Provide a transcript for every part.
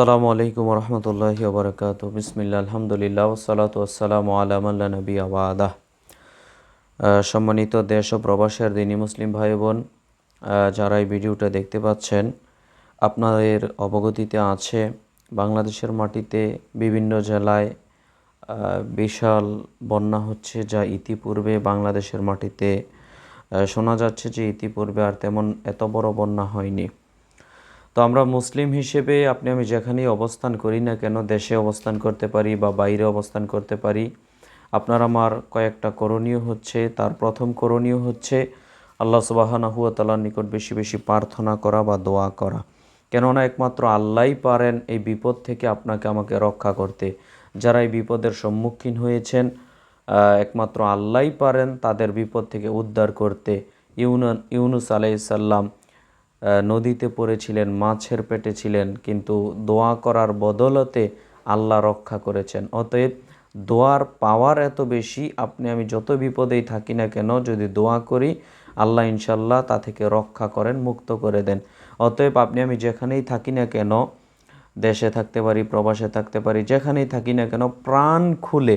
আসসালামু আলাইকুম রহমতুল্লাহি ওবরাকাত। বিসমিল্লা আলহামদুলিল্লাহ ওসালাত ওসালাম আলামাল্লা নবী আবাদা সম্মানিত দেশ ও প্রবাসের দিনী মুসলিম ভাই বোন যারা এই ভিডিওটা দেখতে পাচ্ছেন, আপনাদের অবগতিতে আছে, বাংলাদেশের মাটিতে বিভিন্ন জেলায় বিশাল বন্যা হচ্ছে যা ইতিপূর্বে বাংলাদেশের মাটিতে শোনা যাচ্ছে যে ইতিপূর্বে আর তেমন এত বড় বন্যা হয়নি। তো আমরা মুসলিম হিসেবে আপনি আমি যেখানেই অবস্থান করি না কেন, দেশে অবস্থান করতে পারি বা বাইরে অবস্থান করতে পারি, আপনার আমার কয়েকটা করণীয় হচ্ছে। তার প্রথম করণীয় হচ্ছে আল্লাহ সুবাহানা হুয়া তালার নিকট বেশি বেশি প্রার্থনা করা বা দোয়া করা। কেননা একমাত্র আল্লাহই পারেন এই বিপদ থেকে আপনাকে আমাকে রক্ষা করতে। যারা এই বিপদের সম্মুখীন হয়েছেন একমাত্র আল্লাহই পারেন তাদের বিপদ থেকে উদ্ধার করতে। ইউনান ইউনুস আলাইসাল্লাম নদীতে পড়েছিলেন, মাছের পেটে ছিলেন, কিন্তু দোয়া করার বদলতে আল্লাহ রক্ষা করেছেন। অতএব দোয়ার পাওয়ার এত বেশি, আপনি আমি যত বিপদেই থাকি না কেন, যদি দোয়া করি, আল্লাহ ইনশাল্লাহ তা থেকে রক্ষা করেন, মুক্ত করে দেন। অতএব আপনি আমি যেখানেই থাকি না কেন, দেশে থাকতে পারি, প্রবাসে থাকতে পারি, যেখানেই থাকি না কেন, প্রাণ খুলে,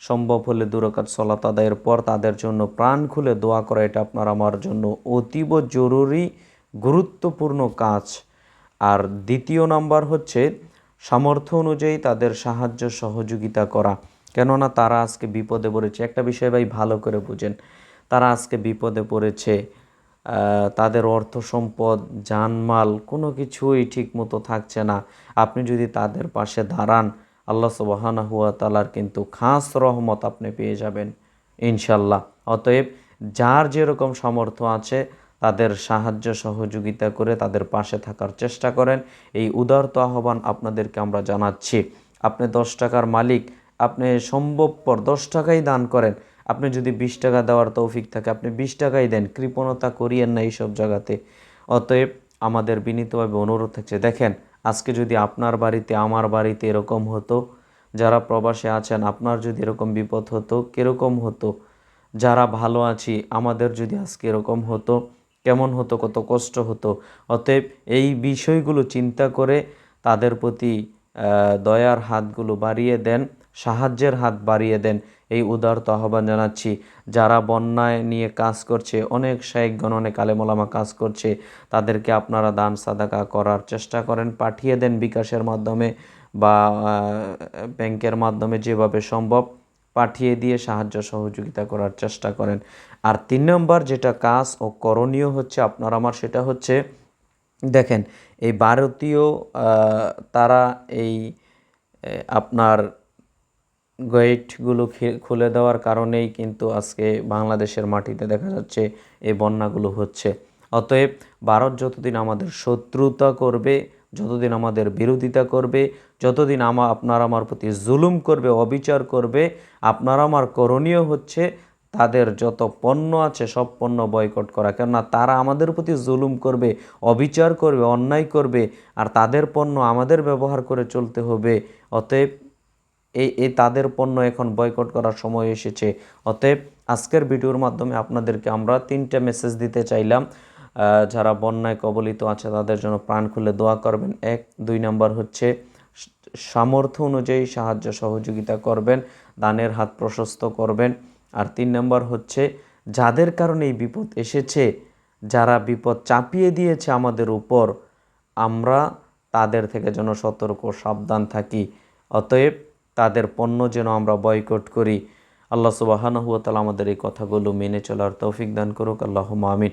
সম্ভব হলে দুরকাত সলাত আদায়ের পর তাদের জন্য প্রাণ খুলে দোয়া করা, এটা আপনার, আমার জন্য অতীব জরুরি। গুরুত্বপূর্ণ কাজ। আর দ্বিতীয় নাম্বার হচ্ছে, সামর্থ্য অনুযায়ী তাদের সাহায্য সহযোগিতা করা। কেননা তারা আজকে বিপদে পড়েছে। একটা বিষয় ভাই ভালো করে বুঝেন। তারা আজকে বিপদে পড়েছে তাদের অর্থ সম্পদ, জানমাল কোনো কিছুই ঠিক মতো থাকছে না। আপনি যদি তাদের পাশে দাঁড়ান, আল্লাহ সুবাহানা হুয়া তালার কিন্তু খাস রহমত আপনি পেয়ে যাবেন ইনশাল্লাহ অতএব যার যেরকম সামর্থ্য আছে তাদের সাহায্য সহযোগিতা করে তাদের পাশে থাকার চেষ্টা করেন। এই উদারত আহ্বান আপনাদেরকে আমরা জানাচ্ছি। আপনি দশ টাকার মালিক, আপনি সম্ভবপর দশ টাকাই দান করেন। আপনি যদি বিশ টাকা দেওয়ার তৌফিক থাকে, আপনি বিশ টাকাই দেন। কৃপণতা করিয়েন না এইসব জায়গাতে। অতএব আমাদের বিনীতভাবে অনুরোধ থাকছে, দেখেন, আজকে যদি আপনার বাড়িতে, আমার বাড়িতে এরকম হতো, যারা প্রবাসে আছেন, আপনার যদি এরকম বিপদ হতো, কীরকম হতো? যারা ভালো আছি, আমাদের যদি আজকে এরকম হতো কেমন হতো, কত কষ্ট হতো। অতএব এই বিষয়গুলো চিন্তা করে তাদের প্রতি দয়ার হাতগুলো বাড়িয়ে দেন, সাহায্যের হাত বাড়িয়ে দেন এই উদারত আহ্বান জানাচ্ছি। যারা বন্যায় নিয়ে কাজ করছে, অনেক শায়কগণ, অনেক আলেমোলামা কাজ করছে, তাদেরকে আপনারা দান, সাদাকা করার চেষ্টা করেন। পাঠিয়ে দেন বিকাশের মাধ্যমে বা ব্যাংকের মাধ্যমে যেভাবে সম্ভব। পাঠিয়ে দিয়ে সাহায্য সহযোগিতা করার চেষ্টা করেন। আর তিন নম্বর যেটা কাজ ও করণীয় হচ্ছে আপনার আমার সেটা হচ্ছে, দেখেন, এই ভারতীয় তারা এই আপনার গেটগুলো খুলে দেওয়ার কারণেই কিন্তু আজকে বাংলাদেশের মাটিতে দেখা যাচ্ছে এই বন্যাগুলো হচ্ছে। অতএব ভারত যতদিন আমাদের শত্রুতা করবে যতদিন আমাদের বিরোধিতা করবে, যতদিন আমা, আপনার আমার প্রতি জুলুম করবে, অবিচার করবে, আপনার আমার করণীয় হচ্ছে তাদের যত পণ্য আছে, সব পণ্য বয়কট করা। কেননা তারা আমাদের প্রতি জুলুম করবে, অবিচার করবে, অন্যায় করবে, আর তাদের পণ্য আমাদের ব্যবহার করে চলতে হবে। অতএব এই এই তাদের পণ্য এখন বয়কট করার সময় এসেছে। অতএব আজকের ভিডিওর মাধ্যমে আপনাদেরকে আমরা তিনটা মেসেজ দিতে চাইলাম। যারা বন্যায় কবলিত আছে তাদের জন্য প্রাণ খুলে দোয়া করবেন। এক দুই নম্বর হচ্ছে সামর্থ্য অনুযায়ী সাহায্য সহযোগিতা করবেন দানের হাত প্রশস্ত করবেন। আর তিন নম্বর হচ্ছে যাদের কারণে এই বিপদ এসেছে যারা বিপদ চাপিয়ে দিয়েছে আমাদের উপর আমরা তাদের থেকে যেন সতর্ক সাবধান থাকি। অতএব তাদের পণ্য যেন আমরা বয়কট করি। আল্লাহ সুবাহানহুয়া তালা আমাদের এই কথাগুলো মেনে চলার তৌফিক দান করুক। আল্লাহ আহ,